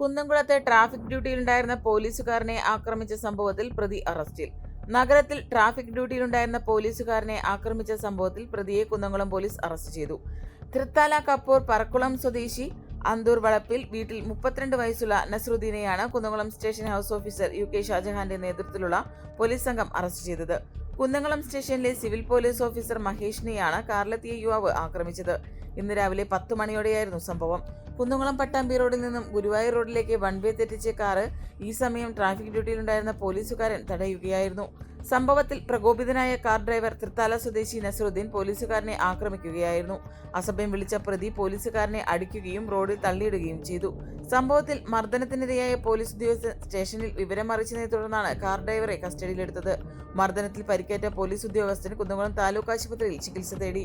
കുന്നംകുളത്തെ traffic ഡ്യൂട്ടിയിലുണ്ടായിരുന്ന പോലീസുകാരനെ ആക്രമിച്ച സംഭവത്തിൽ പ്രതി അറസ്റ്റിൽ. നഗരത്തിൽ ട്രാഫിക് ഡ്യൂട്ടിയിലുണ്ടായിരുന്ന പോലീസുകാരനെ ആക്രമിച്ച സംഭവത്തിൽ പ്രതിയെ കുന്നംകുളം പോലീസ് അറസ്റ്റ് ചെയ്തു. തൃത്താല കപ്പൂർ പറക്കുളം സ്വദേശി അന്തൂർ വളപ്പിൽ വീട്ടിൽ മുപ്പത്തിരണ്ട് വയസ്സുള്ള നസ്രുദ്ദീനെയാണ് Kunnamkulam station house officer U K ഷാജഹാന്റെ നേതൃത്വത്തിലുള്ള പോലീസ് സംഘം അറസ്റ്റ് ചെയ്തത്. കുന്നംകുളം സ്റ്റേഷനിലെ സിവിൽ പോലീസ് ഓഫീസർ മഹേഷിനെയാണ് കാറിലെത്തിയ യുവാവ് ആക്രമിച്ചത്. ഇന്ന് രാവിലെ പത്ത് മണിയോടെയായിരുന്നു സംഭവം. കുന്നുകുളം പട്ടാമ്പി റോഡിൽ നിന്നും ഗുരുവായൂർ റോഡിലേക്ക് വൺ വേ തെറ്റിച്ച കാറ് ഈ സമയം ട്രാഫിക് ഡ്യൂട്ടിയിലുണ്ടായിരുന്ന പോലീസുകാരൻ തടയുകയായിരുന്നു. സംഭവത്തിൽ പ്രകോപിതനായ കാർ ഡ്രൈവർ തൃത്താല സ്വദേശി നസറുദ്ദീൻ പോലീസുകാരനെ ആക്രമിക്കുകയായിരുന്നു. അസഭ്യം വിളിച്ച പ്രതി പോലീസുകാരനെ അടിക്കുകയും റോഡിൽ തള്ളിയിടുകയും ചെയ്തു. സംഭവത്തിൽ മർദ്ദനത്തിനിരയായ പോലീസ് ഉദ്യോഗസ്ഥൻ സ്റ്റേഷനിൽ വിവരം അറിയിച്ചതിനെ തുടർന്നാണ് കാർ ഡ്രൈവറെ കസ്റ്റഡിയിലെടുത്തത്. മർദ്ദനത്തിൽ പരിക്കേറ്റ പോലീസ് ഉദ്യോഗസ്ഥൻ കുന്നംകുളം താലൂക്ക് ആശുപത്രിയിൽ ചികിത്സ തേടി.